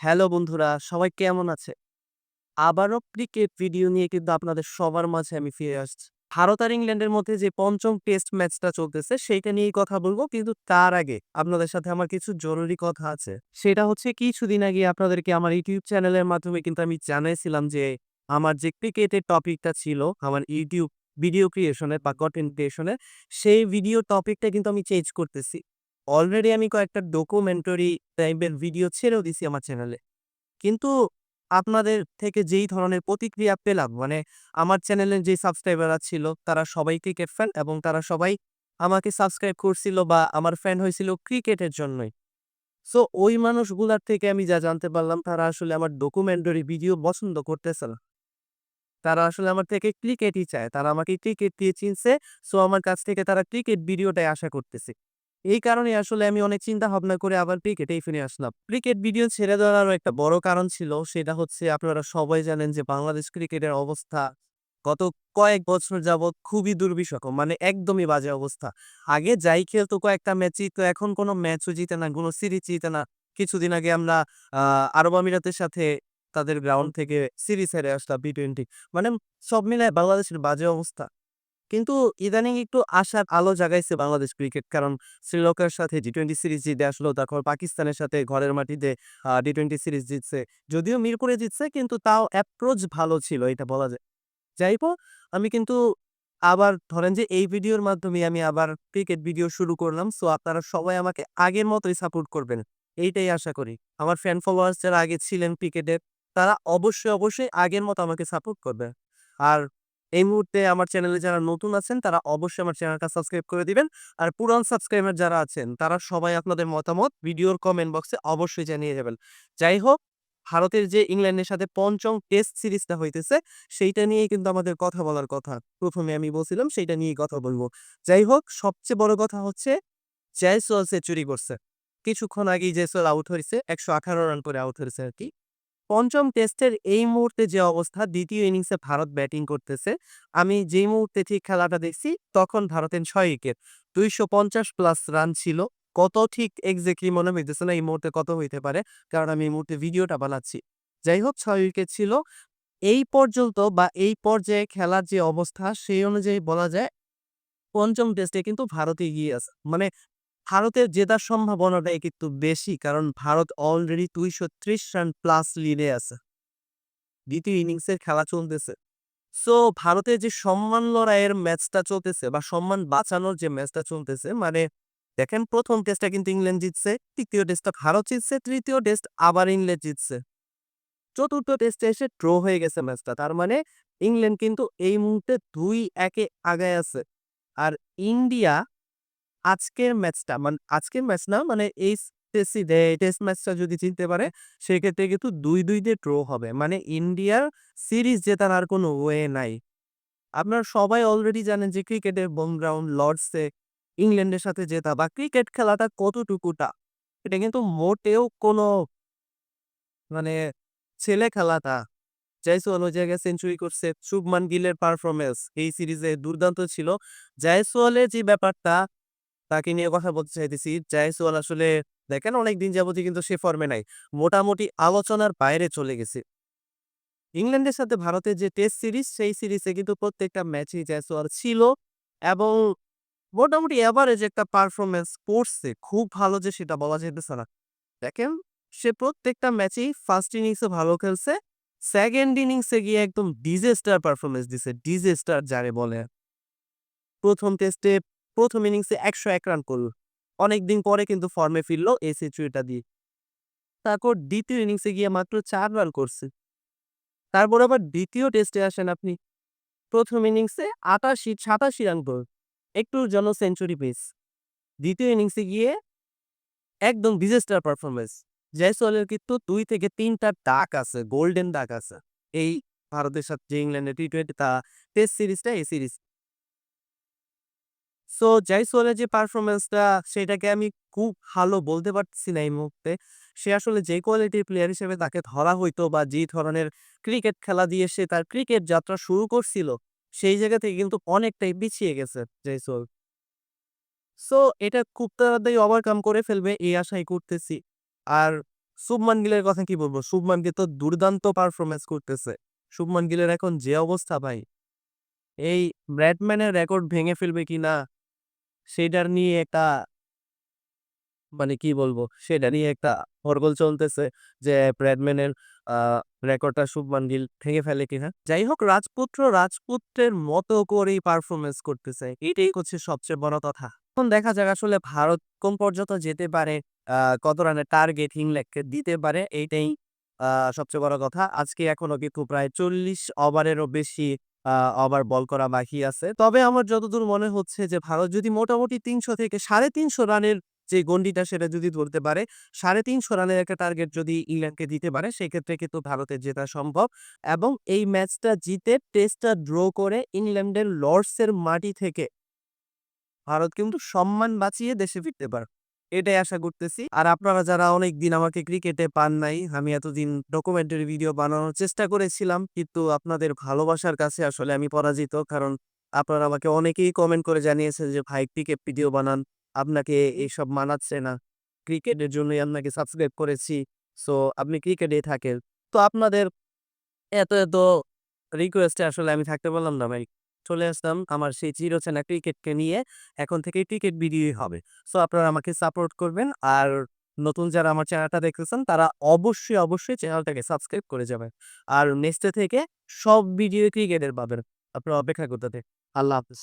Hello বন্ধুরা, সবাই কেমন আছে? আবারও ক্রিকেট ভিডিও নিয়ে কিন্তু আপনাদের সবার মাঝে আমি ফিরে আসছি। ভারত আর ইংল্যান্ডের মধ্যে যে পঞ্চম টেস্ট ম্যাচটা চলতেছে সেইটা নিয়েই কথা বলব। কিন্তু তার আগে আপনাদের সাথে আমার কিছু জরুরি কথা আছে। সেটা হচ্ছে কিছুদিন আগে আপনাদেরকে আমার ইউটিউব চ্যানেলের মাধ্যমে কিন্তু আমি জানাইছিলাম যে আমার যে ক্রিকেটের টপিকটা ছিল আমার ইউটিউব ভিডিও ক্রিয়েশনের বা কনটেন্ট ক্রিয়েশনের সেই ভিডিও টপিকটা কিন্তু আমি চেঞ্জ করতেছি। অলরেডি আমি কয়েকটা ডকুমেন্টারি টাইপের ভিডিও ছেড়েও দিছি আমার চ্যানেলে। কিন্তু আপনাদের থেকে যেই ধরনের প্রতিক্রিয়া পেলাম মানে আমার চ্যানেলের যে সাবস্ক্রাইবাররা ছিল, তারা সবাই ক্রিকেট ফ্যান এবং তারা সবাই আমাকে সাবস্ক্রাইব করছিল বা আমার ফ্যান হয়েছিল ক্রিকেটের জন্যই। সো ওই মানুষগুলার থেকে আমি যা জানতে পারলাম, তারা আসলে আমার ডকুমেন্টারি ভিডিও পছন্দ করতেছে না। তারা আসলে আমার থেকে ক্রিকেটই চায়। তারা আমাকে ক্রিকেট দিয়ে চিনছে। সো আমার কাছ থেকে তারা ক্রিকেট ভিডিওটাই আশা করতেছে। এই কারণে আসলে আমি অনেক চিন্তা ভাবনা করে আবার ক্রিকেটেই ফিরে আসলাম। ক্রিকেট ভিডিও ছেড়ে দেওয়ার আরও একটা বড় কারণ ছিল সেটা হচ্ছে আপনারা সবাই জানেন যে বাংলাদেশ ক্রিকেটের অবস্থা গত কয়েক বছর যাবৎ খুবই দুর্বিষহ মানে একদমই বাজে অবস্থা। আগে যাই খেলতো কয়েকটা ম্যাচ জিততো এখন কোনো ম্যাচও জিতে না, কোনো সিরিজ জিতে না। কিছুদিন আগে আমরা আরব আমিরাতের সাথে তাদের গ্রাউন্ড থেকে সিরিজ হেরে আসলাম টি-টোয়েন্টি। মানে সব মিলায় বাংলাদেশের বাজে অবস্থা। কিন্তু ইদানিং একটু আশার আলো জাগাইছে বাংলাদেশ ক্রিকেট। কারণ শ্রীলঙ্কার সাথে টি-টোয়েন্টি সিরিজ জিতে আসলো। তারপর পাকিস্তানের সাথে ঘরের মাটিতে আ টি-টোয়েন্টি সিরিজ জিতছে। যদিও মিরপুরে জিতছে কিন্তু তাও অ্যাপ্রোচ ভালো ছিল এটা বলা যায়। যাই হোক আমি কিন্তু আবার ধরেন যে এই ভিডিওর মাধ্যমে আমি আবার ক্রিকেট ভিডিও শুরু করলাম। সো আপনারা সবাই আমাকে আগের মতোই সাপোর্ট করবেন। এইটাই আশা করি। আমার ফ্যান ফলোয়ার্স যারা আগে ছিলেন ক্রিকেটের তারা অবশ্যই, অবশ্যই আগের মতো আমাকে সাপোর্ট করবে। আর এই মুহূর্তে আমার চ্যানেলে যারা নতুন আছেন, তারা অবশ্যই আমার চ্যানেলটা সাবস্ক্রাইব করে দিবেন। আর পুরান সাবস্ক্রাইবার যারা আছেন, তারা সবাই আপনাদের মতামত ভিডিওর কমেন্ট বক্সে অবশ্যই জানিয়ে যাবেন। যাই হোক, ভারতের যে ইংল্যান্ডের সাথে পঞ্চম টেস্ট সিরিজটা হইতেছে, সেইটা নিয়েই কিন্তু আমাদের কথা বলার কথা। প্রথমে আমি বলছিলাম, সেইটা নিয়েই কথা বলব যাই হোক, সবচেয়ে বড় কথা হচ্ছে জয়সওয়াল সেঞ্চুরি করছে। কিছুক্ষণ আগেই জয়সওয়াল আউট হইছে। ১১৮ রান করে আউট হয়েছে আরকি। ৫ম টেস্টের এই মুহূর্তে যে অবস্থা, দ্বিতীয় ইনিংসে ভারত ব্যাটিং করতেছে। আমি যেই মুহূর্তে ঠিক খেলাটা দেখছি, তখন ভারতের ৬ উইকেট। ২৫০ প্লাস রান ছিল। কত ঠিক এক্সাক্টলি মনে হইতেছে না এই মুহূর্তে কত হইতে পারে। কারণ আমি এই মুহূর্তে ভিডিওটা বানাচ্ছি। যাই হোক ৬ উইকেট ছিল। এই পর্যন্ত বা এই পর্যায়ে খেলার যে অবস্থা, সেই অনুযায়ী বলা যায়, পঞ্চম টেস্টে কিন্তু ভারতে এগিয়ে আছে। মানে ভারতের জেতার সম্ভাবনাটাই কিন্তু বেশি। কারণ ভারত অলরেডি ২৩০ রান প্লাস লিডে আছে। দ্বিতীয় ইনিংসের খেলা চলতেছে। সো ভারতের যে সম্মান লড়াইয়ের ম্যাচটা চলতেছে বা সম্মান বাঁচানোর যে ম্যাচটা চলতেছে মানে দেখেন প্রথম টেস্টটা কিন্তু ইংল্যান্ড জিতছে, তৃতীয় টেস্টটা ভারত জিতছে, তৃতীয় টেস্ট আবার ইংল্যান্ড জিতছে। চতুর্থ টেস্টে এসে ড্র হয়ে গেছে ম্যাচটা। তার মানে ইংল্যান্ড কিন্তু এই মুহূর্তে ২-১ এ আগায় আছে। আর ইন্ডিয়া আজকের ম্যাচটা মানে আজকের ম্যাচ না মানে এই টেসি দে টেস্ট ম্যাচটা যদি জিততে পারে, সেক্ষেত্রে কিন্তু ২-২ তে ড্র হবে। মানে ইন্ডিয়ার সিরিজ জেতার আর কোনো ওয়ে নাই। আপনারা সবাই অলরেডি জানেন যে ক্রিকেটের হোম গ্রাউন্ড লর্ডসে ইংল্যান্ডের সাথে জেতা বা ক্রিকেট খেলাটা কতটুকুটা, এটা কিন্তু মোটেও কোনো মানে ছেলে খেলাটা। জয়সওয়াল ওই জায়গায় সেঞ্চুরি করছে। শুভমান গিলের পারফরমেন্স এই সিরিজে দুর্দান্ত ছিল। জয়সওয়ালের যে ব্যাপারটা তাকে নিয়ে কথা বলতে চাইতেছি। জয়সওয়াল আসলে দেখেন অনেকদিন যাবতই কিন্তু সে ফর্মে নাই। মোটামুটি আলোচনার বাইরে চলে গেছে। ইংল্যান্ডের সাথে ভারতের যে টেস্ট সিরিজ সেই সিরিজে কিন্তু প্রত্যেকটা ম্যাচেই জয়সওয়াল ছিল এবং মোটামুটি এভারেজ একটা পারফরমেন্স করছে। খুব ভালো যে সেটা বলা যাইতেছে না। দেখেন, সে প্রত্যেকটা ম্যাচেই ফার্স্ট ইনিংসে ভালো খেলছে। সেকেন্ড ইনিংসে গিয়ে একদম ডিজেস্টার পারফরমেন্স দিছে। ডিজেস্টার যারে বলে। প্রথম টেস্টে ১ম ইনিংসে ১০১ রান করল। অনেকদিন পরে কিন্তু ফর্মে ফিরল এই সেঞ্চুরিটা দিয়ে। তারপর দ্বিতীয় ইনিংসে গিয়ে মাত্র চার রান করছে। তারপর আবার দ্বিতীয় টেস্টে আসেন আপনি। প্রথম ইনিংসে ৮৮ ৮৭ রান করল। একটুর জন্য সেঞ্চুরি পেস। দ্বিতীয় ইনিংসে গিয়ে একদম ডিজাস্টার পারফরমেন্স জয়সওয়ালের কিন্তু দুই থেকে ৩ টা ডাক আছে, গোল্ডেন ডাক আছে। এই ভারতের সাথে যে ইংল্যান্ডের টি-টোয়েন্টি তা টেস্ট সিরিজটা এই সিরিজ। সো জয়সওয়ালের যে পারফরমেন্সটা সেটাকে আমি খুব ভালো বলতে পারছি না এই মুহূর্তে। সে আসলে যে কোয়ালিটির প্লেয়ার হিসেবে তাকে ধরা হইতো বা যে ধরনের ক্রিকেট খেলা দিয়ে সে তার ক্রিকেট যাত্রা শুরু করছিল, সেই জায়গা থেকে কিন্তু অনেকটাই পিছিয়ে গেছে জয়সওয়াল। সো এটা খুব তাড়াতাড়ি ওভারকাম করে ফেলবে এই আশাই করতেছি। আর শুভমান গিলের কথা কি বলব শুভমান গিল তো দুর্দান্ত পারফরমেন্স করতেছে শুভমান গিলের এখন যে অবস্থা ভাই এই ব্র্যাডম্যানের রেকর্ড ভেঙে ফেলবে কি না সেটার নিয়ে একটা মানে কি বলব? সেটা নিয়ে একটা হরগোল চলতেছে যে, ব্র্যাডম্যানের রেকর্ডটা শুভমান গিল ভেঙে ফেলে কিনা। যাই হোক, রাজপুত্র রাজপুত্রের মতো করেই পারফরমেন্স করতেছে। এটাই হচ্ছে সবচেয়ে বড় কথা। এখন দেখা যাক আসলে ভারত কোন পর্যন্ত যেতে পারে কত রানের টার্গেট ইংল্যান্ডকে দিতে পারে, এইটাই সবচেয়ে বড় কথা। আজকে এখনও কিন্তু প্রায় চল্লিশ ওভারেরও বেশি ওভার বল করা বাকি আছে। তবে আমার যতদূর মনে হচ্ছে যে, ভারত যদি মোটামুটি তিনশো থেকে সাড়ে তিনশো রানের যে গন্ডিটা সেটা যদি ধরতে পারে, সাড়ে তিনশো রানের একটা টার্গেট যদি ইংল্যান্ডকে দিতে পারে, সেক্ষেত্রে কিন্তু ভারতের জেতা সম্ভব। এবং এই ম্যাচটা জিতে টেস্টটা ড্র করে ইংল্যান্ডের লর্ডসের মাটি থেকে ভারত কিন্তু সম্মান বাঁচিয়ে দেশে ফিরতে পারে এটাই আশা করতেছি। আর আপনারা যারা অনেক দিন আমাকে ক্রিকেটে পান নাই, আমি এতদিন ডকুমেন্টারি ভিডিও বানানোর চেষ্টা করেছিলাম, কিন্তু আপনাদের ভালোবাসার কাছে আসলে আমি পরাজিত। কারণ আপনারা আমাকে অনেকেই কমেন্ট করে জানিয়েছেন যে, ভাই, ক্রিকেট ভিডিও বানান, আপনাকে এইসব মানাচ্ছে না। ক্রিকেটের জন্যই আপনাকে সাবস্ক্রাইব করেছি সো আপনি ক্রিকেটে থাকেন। তো আপনাদের এত এত রিকোয়েস্টে আসলে আমি থাকতে পারলাম না, ভাই। চলে আসলাম আমার সেই চিরচেনা ক্রিকেটকে নিয়ে। এখন থেকে ক্রিকেট ভিডিওই হবে। সো আপনারা আমাকে সাপোর্ট করবেন আর নতুন যারা আমার চ্যানেলটা দেখতেছেন তারা অবশ্যই অবশ্যই চ্যানেলটাকে সাবস্ক্রাইব করে যাবেন। আর নেক্সটে থেকে সব ভিডিও ক্রিকেটের পাবেন। আপনারা অপেক্ষা করতে আল্লাহ হাফিজ।